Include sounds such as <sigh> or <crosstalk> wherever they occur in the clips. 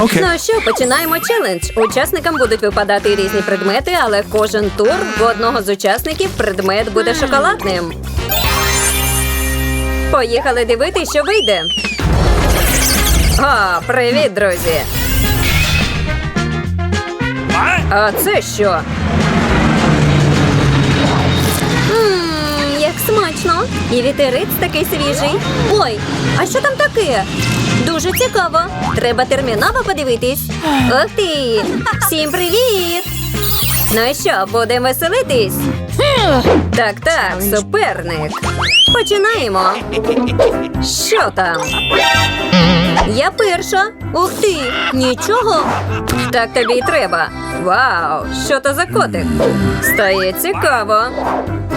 Окей. Ну що, починаємо челендж. Учасникам будуть випадати різні предмети, але кожен тур в одного з учасників предмет буде шоколадним. Поїхали дивитися, що вийде. А, привіт, друзі! А це що? Ммм, як смачно! І вітерець такий свіжий. Ой, а що там таке? Дуже цікаво. Треба терміново подивитись. Ух ти! Всім привіт! Ну що, будемо веселитись? Так, так, суперник. Починаємо. Що там? Я перша. Ух ти! Нічого. Так тобі й треба. Вау! Що то за котик? Стає цікаво.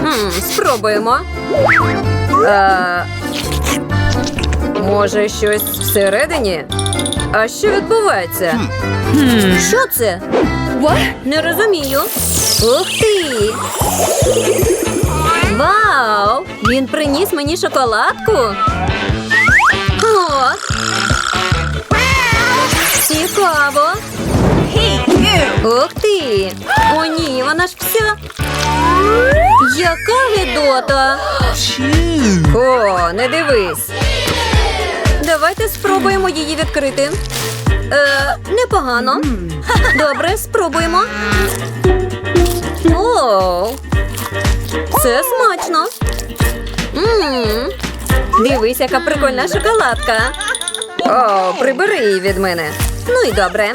Хм, спробуємо. А, може, щось всередині? А що відбувається? Що це? Не розумію. Ух ти! Вау! Він приніс мені шоколадку. О! Цікаво. Ух ти! О, ні, вона ж вся. Яка гидота! О, не дивись. Давайте спробуємо її відкрити. Е, непогано. Добре, спробуємо. О, це смачно. М, Дивись, яка прикольна шоколадка. О, прибери її від мене. Ну і добре.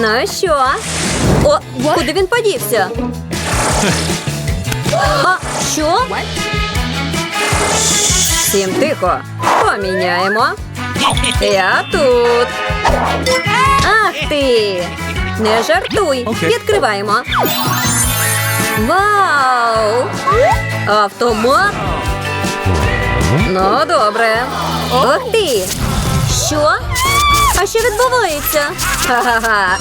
Ну і що? О, куди він подівся? А що? Всім тихо. Поміняємо. Я тут. Ах ти! Не жартуй. Відкриваємо. Вау! Автомат. Ну, добре. Ух ти! Що? А що відбувається? Ха-ха-ха.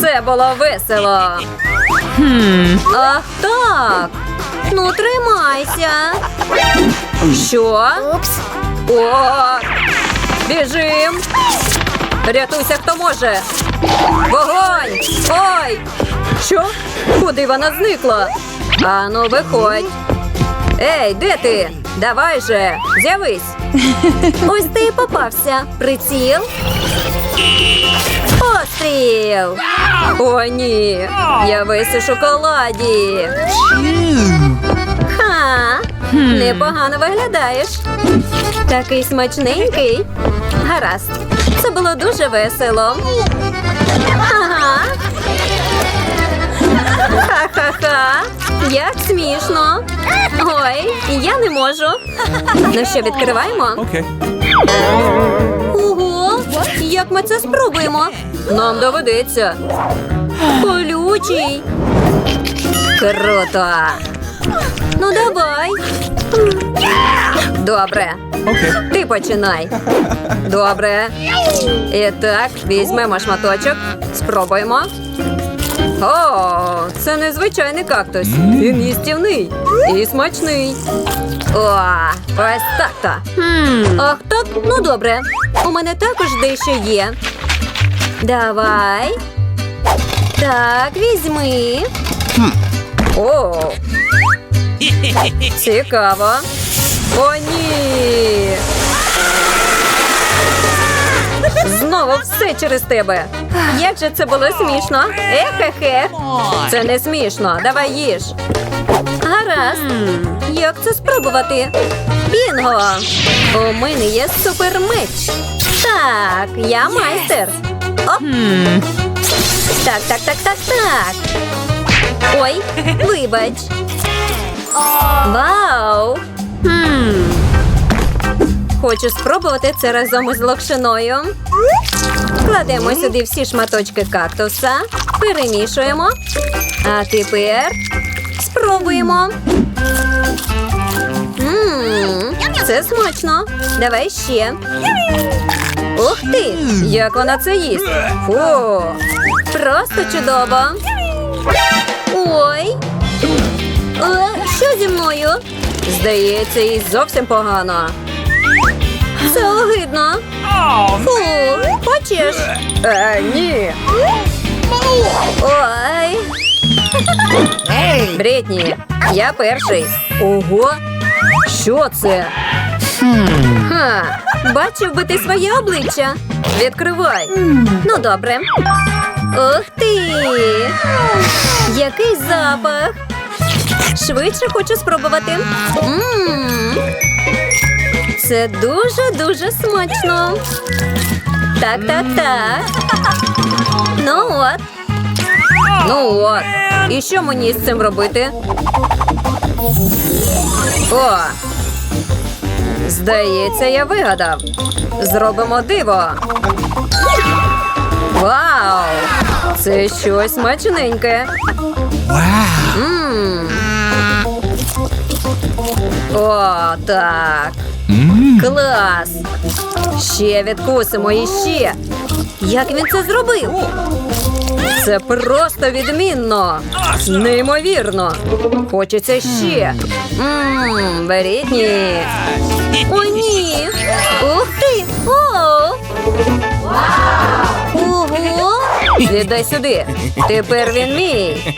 Це було весело. Ах так. Ну, тримайся. Що? О! Біжим! Рятуйся, хто може! Вогонь! Ой! Що? Куди вона зникла? Ану, виходь! Ей, де ти? Давай же, з'явись! Ось ти і попався. Приціл. Постріл! О, ні! Я весь у шоколаді. Ха! Непогано виглядаєш. Такий смачненький. Гаразд. Це було дуже весело. Ага. Ха-ха-ха. Як смішно. Ой, я не можу. Ну що, відкриваємо? Окей. Ого! Як ми це спробуємо? Нам доведеться. Колючий. Круто. Ну давай. Добре. Ти починай. Добре. І так, візьмемо шматочок. Спробуємо. О, це незвичайний кактус. Він їстівний і смачний. О, ось так-то. Ах, так, ну добре. У мене також дещо є. Давай. Так, візьми. О. Цікаво. О, ні. Знову все через тебе. Як же це було смішно? Ехе-хе. Це не смішно. Давай їж. Гаразд. Як це спробувати? Бінго! У мене є супермеч. Так, я майстер. Оп. Так, так, так, так, так. Ой, вибач. Вау! Хочу спробувати це разом із локшиною. Кладемо сюди всі шматочки кактуса, перемішуємо. А тепер спробуємо. Мм, це смачно. Давай ще. Ух ти! Як вона це їсть? Фу! Просто чудово. Ой. Е, що зі мною? Здається, їй зовсім погано. Це огидно. Фу, хочеш? Е, ні. Ой. Брітні, я перший. Ого. Що це? Ха, бачив би ти своє обличчя. Відкривай. Ну, добре. Ух ти! Який запах! Швидше хочу спробувати. М. Це дуже-дуже смачно. Так, так, так. Ну от. Ну от. І що мені з цим робити? О! Здається, я вигадав. Зробимо диво. Вау! Це щось смачненьке. Мм. О, так. Клас! Ще відкусимо і ще. Як він це зробив? Це просто відмінно. Неймовірно. Хочеться ще. Мм, Брітні. О, ні. Ух ти! О! Ого! Віддай сюди. Тепер він мій.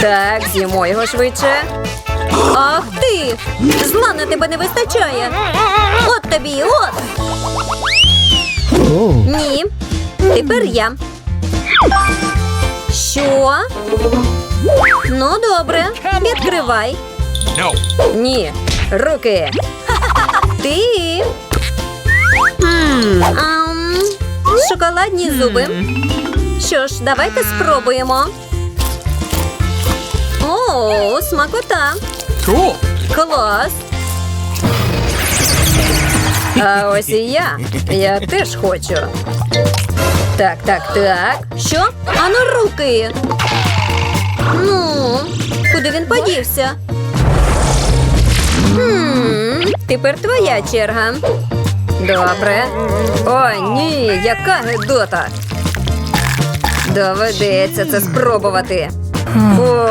Так, з'їмо його швидше. Ах ти! Зла на тебе не вистачає. От тобі, от. Ні. Тепер я. Що? Ну, добре. Відкривай. Ні. Руки. <laughs> Ти. Шоколадні зуби. Що ж, давайте спробуємо. О, смакота. Клас. А ось і я. Я теж хочу. Так, так, так. Що? А ну руки. Ну, куди він подівся? Хм, тепер твоя черга. Добре. О, ні, яка гидота. Доведеться це спробувати. О!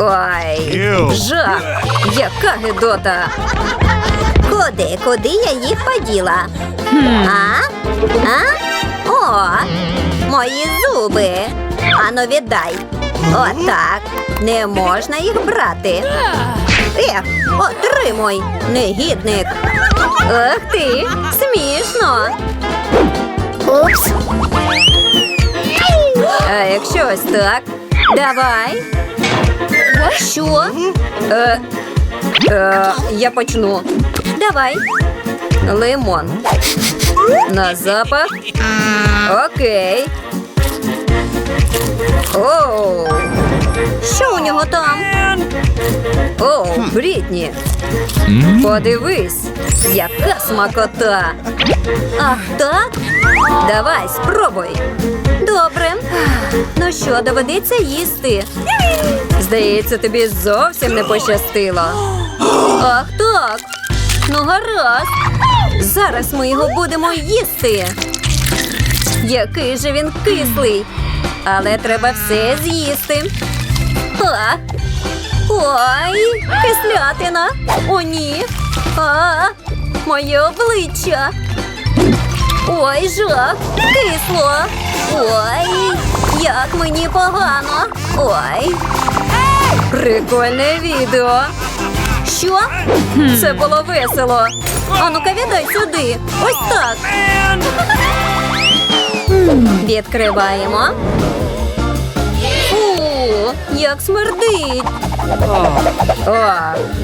Ой, жах! Яка гидота! Куди, куди я їх поділа? А? А? О, мої зуби. Ану віддай. Отак. Не можна їх брати. Ех, отримуй, негідник. Ах ти, смішно. Упс. А якщо ось так, давай. Що? Е, е, я почну. Давай. Лимон. На запах. Окей. Оу. Що у нього там? О, Брітні. Подивись, яка смакота. Ах, так? Давай, спробуй. Добре. Ну що, доведеться їсти. Здається, тобі зовсім не пощастило. Ах, так. Ну, гаразд. Зараз ми його будемо їсти. Який же він кислий. Але треба все з'їсти. А, Ой, кислятина. О, ні. А, моє обличчя. Ой, жах, кисло. Ой, як мені погано. Ой. Прикольне відео. Що? Це було весело. А ну-ка віддай сюди. Ось так. Відкриваємо. Фу, як смердить. О,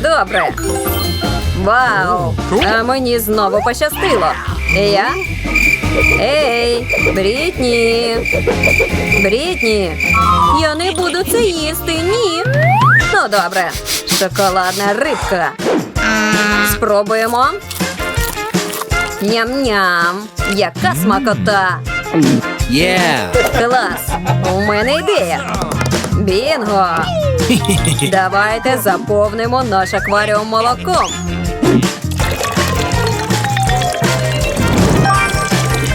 добре. Вау! А мені знову пощастило. І я? Ей, Брітні! Брітні! Я не буду це їсти, ні. Ну, добре. Шоколадна рибка. Спробуємо. Ням-ням. Яка смакота. Yeah. Клас! У мене ідея. Бінго! Давайте заповнимо наш акваріум молоком.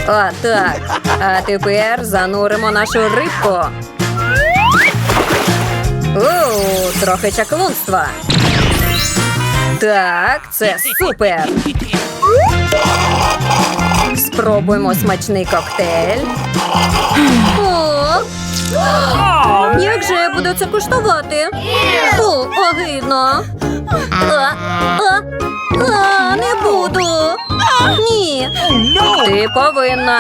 О, так. А тепер зануримо нашу рибку. Оу, трохи чаклунства. Так, це супер. Спробуємо смачний коктейль. О! Як же я буду це куштувати? Фу, огидно. Не буду. Ні. Ти повинна.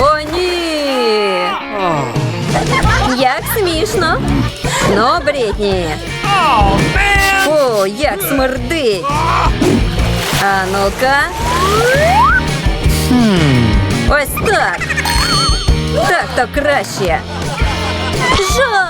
О, ні. Як смішно. Ну, Брітні. О, як смердить. А ну-ка. Ось так. Так, то краще. Жах!